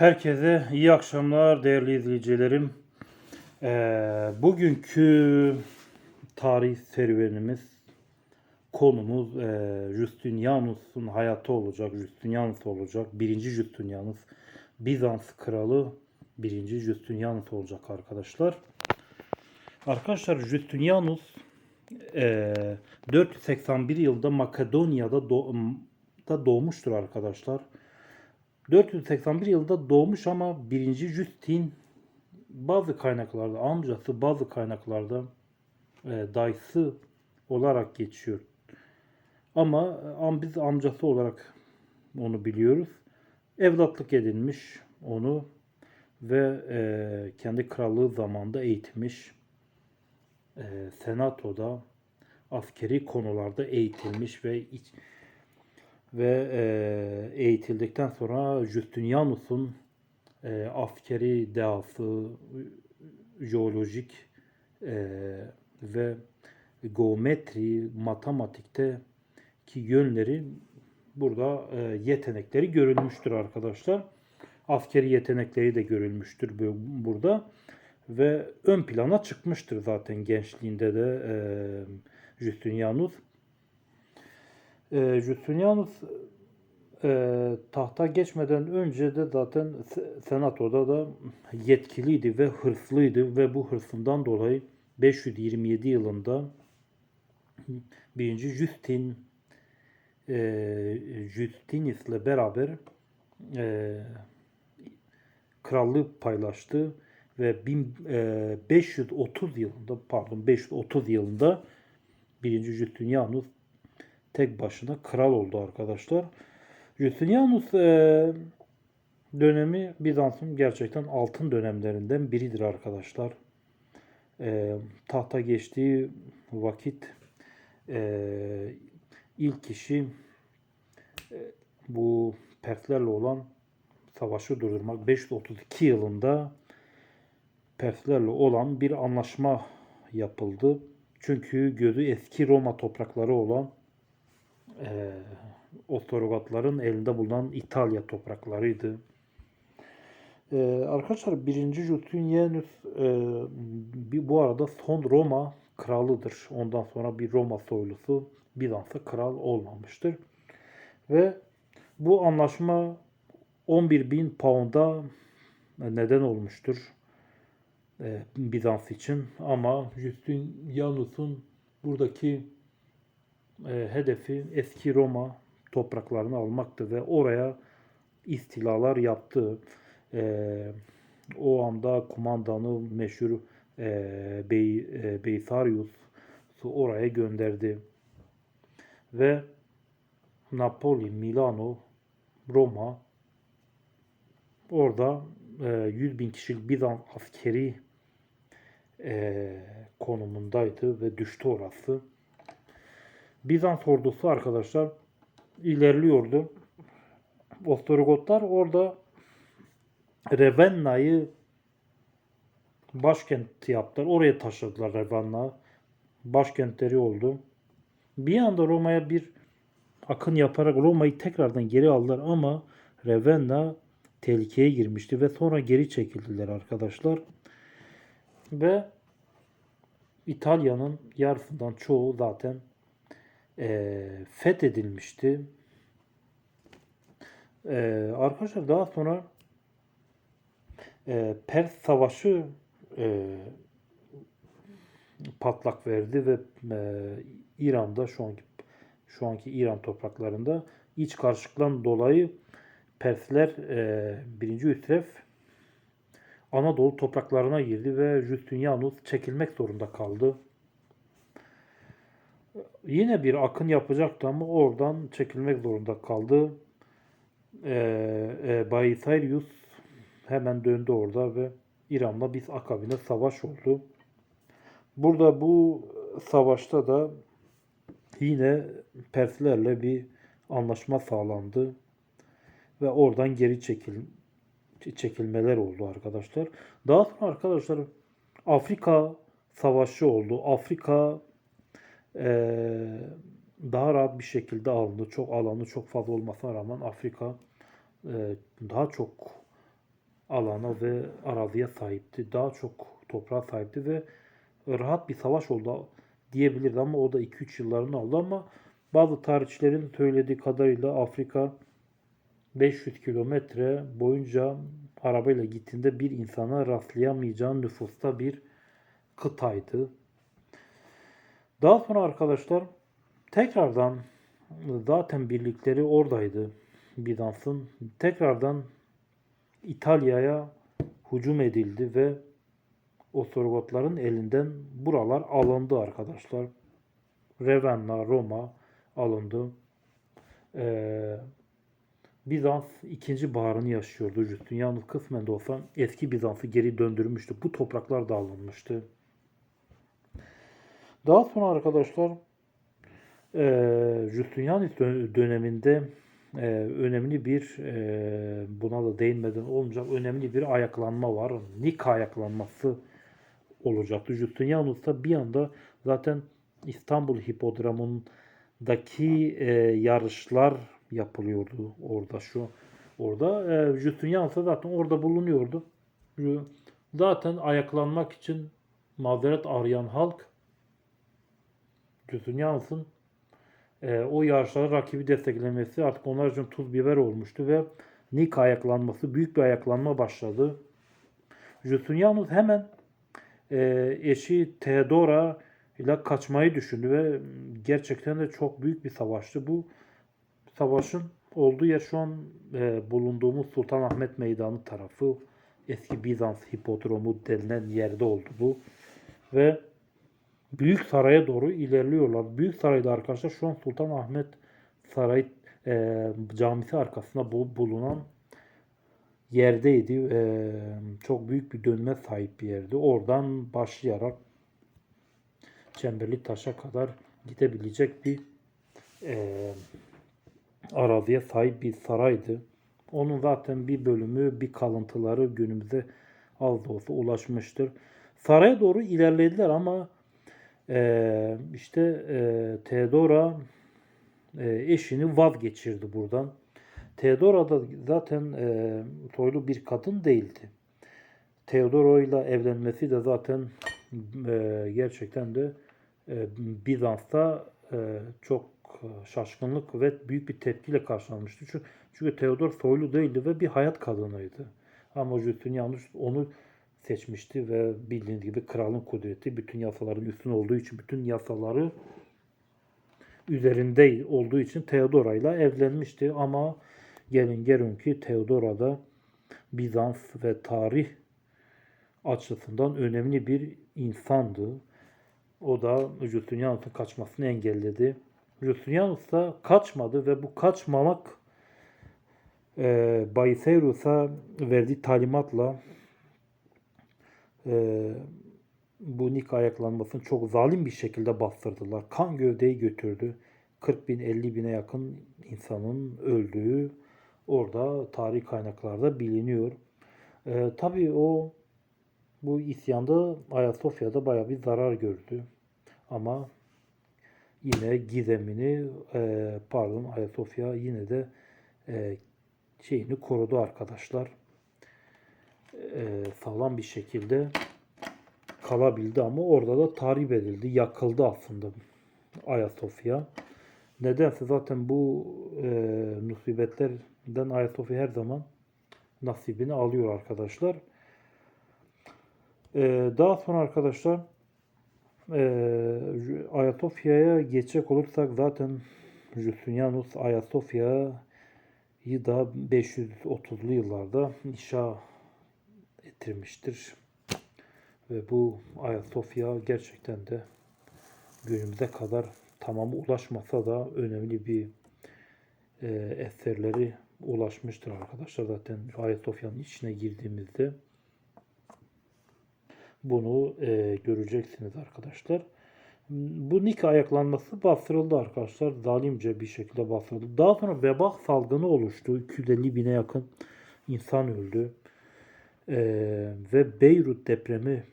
Herkese iyi akşamlar değerli izleyicilerim. Ee, bugünkü tarih serüvenimiz konumuz e, Justinianus'un hayatı olacak. Justinianus olacak. Birinci Justinianus Bizans kralı birinci Justinianus olacak arkadaşlar. Arkadaşlar Justinianus e, 481 yılda Makedonya'da doğ- da doğmuştur arkadaşlar. 481 yılında doğmuş ama 1. Justin bazı kaynaklarda amcası bazı kaynaklarda e, dayısı olarak geçiyor. Ama e, am biz amcası olarak onu biliyoruz. Evlatlık edinmiş onu ve e, kendi krallığı zamanında eğitmiş. E, senatoda askeri konularda eğitilmiş ve iç, ve e, eğitildikten sonra Justinianus'un e, askeri dehası, jeolojik e, ve geometri, matematikte ki yönleri burada e, yetenekleri görülmüştür arkadaşlar. Askeri yetenekleri de görülmüştür bu- burada ve ön plana çıkmıştır zaten gençliğinde de e, Justinianus. E, Justinianus e, tahta geçmeden önce de zaten se- senatoda da yetkiliydi ve hırslıydı ve bu hırsından dolayı 527 yılında 1. Justin e, Justinus ile beraber e, krallığı paylaştı ve 1530 yılında pardon 530 yılında 1. Justinianus tek başına kral oldu arkadaşlar. Justinianus e, dönemi Bizans'ın gerçekten altın dönemlerinden biridir arkadaşlar. E, tahta geçtiği vakit e, ilk kişi bu Perslerle olan savaşı durdurmak 532 yılında Perslerle olan bir anlaşma yapıldı. Çünkü gözü eski Roma toprakları olan e, Ostrogatların elinde bulunan İtalya topraklarıydı. E, arkadaşlar 1. Justinianus e, bu arada son Roma kralıdır. Ondan sonra bir Roma soylusu Bizans'a kral olmamıştır. Ve bu anlaşma 11 bin pound'a neden olmuştur e, Bizans için. Ama Justinianus'un buradaki e, hedefi eski Roma topraklarını almaktı ve oraya istilalar yaptı. E, o anda kumandanı meşhur e, Bey, e, Beysarius'u oraya gönderdi. Ve Napoli, Milano, Roma orada e, 100 bin kişilik Bizans askeri e, konumundaydı ve düştü orası. Bizans ordusu arkadaşlar ilerliyordu. Ostrogotlar orada Ravenna'yı başkent yaptılar. Oraya taşıdılar Ravenna. Başkentleri oldu. Bir anda Roma'ya bir akın yaparak Roma'yı tekrardan geri aldılar ama Ravenna tehlikeye girmişti ve sonra geri çekildiler arkadaşlar. Ve İtalya'nın yarısından çoğu zaten e, fethedilmişti. E, arkadaşlar daha sonra e, Pers Savaşı e, patlak verdi ve e, İran'da şu anki şu anki İran topraklarında iç karışıklıktan dolayı Persler e, birinci Üsref Anadolu topraklarına girdi ve Justinianus çekilmek zorunda kaldı. Yine bir akın yapacaktı ama oradan çekilmek zorunda kaldı. Ee, e, Baysarius hemen döndü orada ve İran'la biz akabinde savaş oldu. Burada bu savaşta da yine Perslerle bir anlaşma sağlandı ve oradan geri çekil çekilmeler oldu arkadaşlar. Daha sonra arkadaşlar Afrika savaşı oldu. Afrika daha rahat bir şekilde alındı. Çok alanı çok fazla olmasına rağmen Afrika eee, daha çok alana ve araziye sahipti. Daha çok toprağa sahipti ve rahat bir savaş oldu diyebiliriz ama o da 2-3 yıllarını aldı ama bazı tarihçilerin söylediği kadarıyla Afrika 500 kilometre boyunca arabayla gittiğinde bir insana rastlayamayacağın nüfusta bir kıtaydı. Daha sonra arkadaşlar tekrardan zaten birlikleri oradaydı Bizans'ın. Tekrardan İtalya'ya hücum edildi ve Ostrogotların elinden buralar alındı arkadaşlar. Ravenna, Roma alındı. Ee, Bizans ikinci baharını yaşıyordu. Justinianus kısmen de olsa eski Bizans'ı geri döndürmüştü. Bu topraklar da alınmıştı. Daha sonra arkadaşlar e, Justinianus dö- döneminde e, önemli bir e, buna da değinmeden olmayacak önemli bir ayaklanma var. Nika ayaklanması olacaktı. Justinianus da bir anda zaten İstanbul Hipodromu'ndaki e, yarışlar yapılıyordu orada şu orada. E, Justinianus da zaten orada bulunuyordu. Zaten ayaklanmak için mazeret arayan halk Justinianus'un e, o yarışlarda rakibi desteklemesi artık onlar için tuz biber olmuştu ve Nika ayaklanması büyük bir ayaklanma başladı. Justinianus hemen e, eşi Theodora ile kaçmayı düşündü ve gerçekten de çok büyük bir savaştı. Bu savaşın olduğu yer şu an e, bulunduğumuz Sultanahmet Meydanı tarafı. Eski Bizans hipodromu denilen yerde oldu bu. Ve Büyük Saray'a doğru ilerliyorlar. Büyük Saray'da arkadaşlar şu an Sultanahmet Saray e, camisi arkasında bu, bulunan yerdeydi. E, çok büyük bir dönme sahip bir yerdi. Oradan başlayarak Çemberli Taş'a kadar gidebilecek bir e, araziye sahip bir saraydı. Onun zaten bir bölümü, bir kalıntıları günümüze az da olsa ulaşmıştır. Saraya doğru ilerlediler ama e, işte e, Theodora e, eşini vazgeçirdi buradan. Theodora da zaten e, soylu bir kadın değildi. Theodora ile evlenmesi de zaten e, gerçekten de e, Bizans'ta e, çok şaşkınlık ve büyük bir tepkiyle karşılanmıştı. Çünkü, çünkü Theodor soylu değildi ve bir hayat kadınıydı. Ama Justinianus onu seçmişti ve bildiğiniz gibi kralın kudreti bütün yasaların üstün olduğu için bütün yasaları üzerinde olduğu için Theodora ile evlenmişti ama gelin görün ki Theodora da Bizans ve tarih açısından önemli bir insandı. O da Justinianus'un kaçmasını engelledi. Justinianus da kaçmadı ve bu kaçmamak e, Basileus'a verdiği talimatla e, bu Nika ayaklanmasını çok zalim bir şekilde bastırdılar. Kan gövdeyi götürdü. 40 bin 50 bine yakın insanın öldüğü orada tarih kaynaklarda biliniyor. E, tabii o bu isyanda Ayasofya'da bayağı bir zarar gördü. Ama yine gizemini e, pardon Ayasofya yine de e, şeyini korudu arkadaşlar. E, sağlam bir şekilde kalabildi ama orada da tahrip edildi. Yakıldı aslında Ayasofya. Nedense zaten bu e, musibetlerden Ayasofya her zaman nasibini alıyor arkadaşlar. E, daha sonra arkadaşlar e, Ayasofya'ya geçecek olursak zaten Justinianus Ayasofya'yı da 530'lu yıllarda inşa ettirmiştir. Ve bu Ayasofya gerçekten de günümüze kadar tamamı ulaşmasa da önemli bir e, eserleri ulaşmıştır arkadaşlar. Zaten Ayasofya'nın içine girdiğimizde bunu e, göreceksiniz arkadaşlar. Bu Nika ayaklanması bastırıldı arkadaşlar. Zalimce bir şekilde bastırıldı. Daha sonra veba salgını oluştu. 250 bine yakın insan öldü. E, ve Beyrut depremi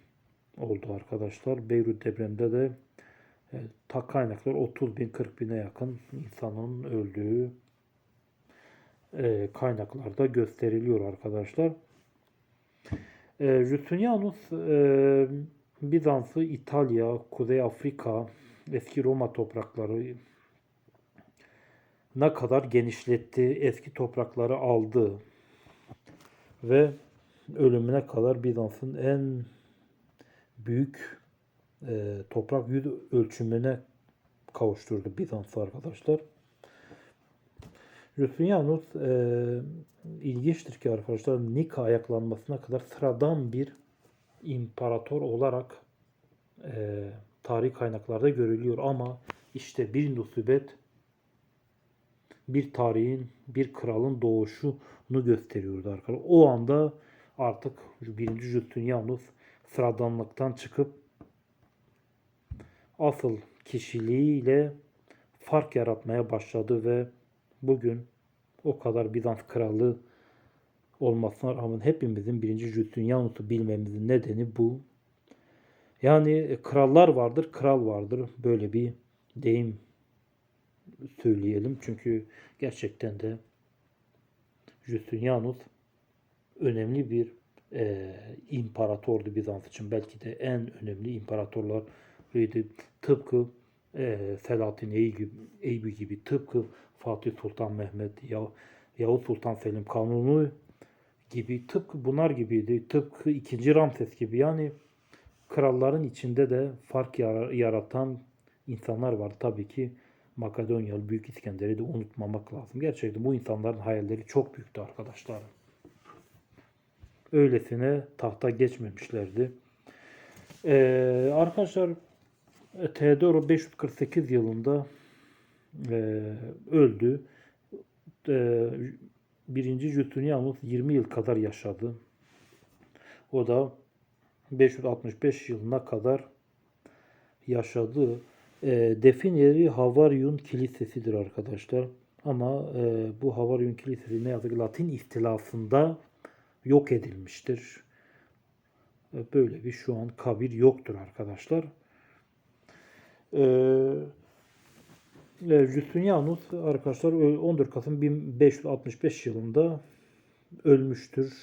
oldu arkadaşlar. Beyrut depreminde de e, ta kaynaklar 30 bin 40 bine yakın insanın öldüğü e, kaynaklarda gösteriliyor arkadaşlar. E, Justinianus e, Bizans'ı İtalya, Kuzey Afrika, eski Roma toprakları ne kadar genişletti, eski toprakları aldı ve ölümüne kadar Bizans'ın en büyük e, toprak yüz ölçümüne kavuşturdu Bizans arkadaşlar. Justinianus e, ilginçtir ki arkadaşlar Nika ayaklanmasına kadar sıradan bir imparator olarak e, tarih kaynaklarda görülüyor ama işte bir nusibet bir tarihin, bir kralın doğuşunu gösteriyordu arkadaşlar. O anda artık birinci Justinianus sıradanlıktan çıkıp asıl kişiliğiyle fark yaratmaya başladı ve bugün o kadar Bizans kralı olmasına rağmen hepimizin birinci Justinianus'u bilmemizin nedeni bu. Yani e, krallar vardır, kral vardır. Böyle bir deyim söyleyelim. Çünkü gerçekten de Justinianus önemli bir e, imparatordu Bizans için. Belki de en önemli imparatorlarıydı. Tıpkı e, Selahattin Eyüp, Eyüp gibi, tıpkı Fatih Sultan Mehmet, Ya- Yavuz Sultan Selim Kanuni gibi, tıpkı bunlar gibiydi. Tıpkı 2. Ramses gibi. Yani kralların içinde de fark yara- yaratan insanlar var. Tabii ki Makedonyalı Büyük İskender'i de unutmamak lazım. Gerçekten bu insanların hayalleri çok büyüktü arkadaşlar. Öylesine tahta geçmemişlerdi. Ee, arkadaşlar Theodoro 548 yılında e, öldü. E, birinci Justinianus 20 yıl kadar yaşadı. O da 565 yılına kadar yaşadı. E, defin yeri Havaryun Kilisesi'dir arkadaşlar. Ama e, bu Havaryun Kilisesi ne yazık ki Latin istilasında yok edilmiştir. E, böyle bir şu an kabir yoktur arkadaşlar. E, e, Justinianus arkadaşlar ö- 14 Kasım 1565 yılında ölmüştür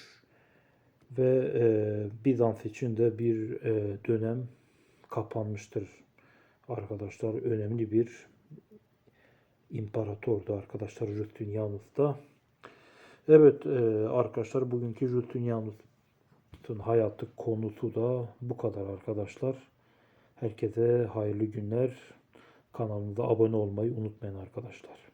ve e, Bizans için de bir dönem kapanmıştır arkadaşlar. Önemli bir imparatordu arkadaşlar Justinianus da. Evet e, arkadaşlar bugünkü Justinianus'un hayatı konusu da bu kadar arkadaşlar. Herkese hayırlı günler. Kanalımıza abone olmayı unutmayın arkadaşlar.